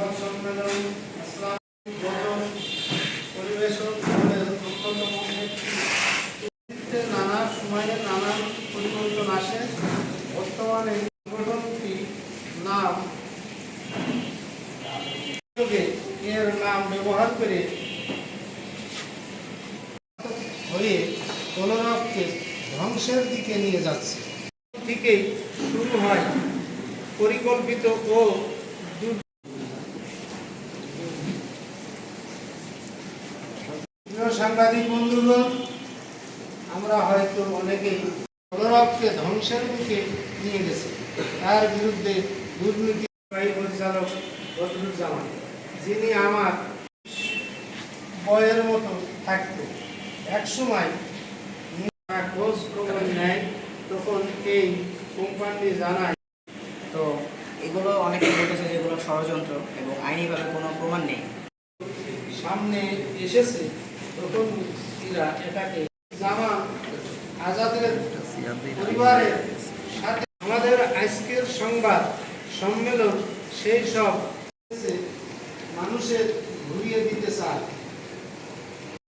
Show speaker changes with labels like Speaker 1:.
Speaker 1: সংবাদ সম্মেলন ইসলামিক পরিবেশন অন্যতম নেতৃত্বে নানা সময়ে নানান পরিবর্তন আসে। বর্তমানে এই নাম এর নাম ব্যবহার করে হয়ে কোনরবকে ধ্বংসের দিকে নিয়ে যাচ্ছে। থেকেই শুরু হয় পরিকল্পিত ও সাংবাদিক বন্ধুগণ আমরা হয়তো অনেকেই কোনরবকে ধ্বংসের দিকে নিয়ে গেছে। তার বিরুদ্ধে দুর্নীতি পরিচালক বদরুজ্জামান যিনি আমার বয়ের মতো থাকতো একসময় খোঁজ খবর নেয় তখন এই কোম্পানি জানায়
Speaker 2: তো এগুলো অনেকে বলতেছে যেগুলো ষড়যন্ত্র এবং আইনিভাবে কোনো প্রমাণ নেই।
Speaker 1: সামনে এসেছে তখন এরা এটাকে জামা আজাদের পরিবারের সাথে আমাদের আজকের সংবাদ সম্মেলন সেই সব মানুষের ঘুরিয়ে দিতে চায়।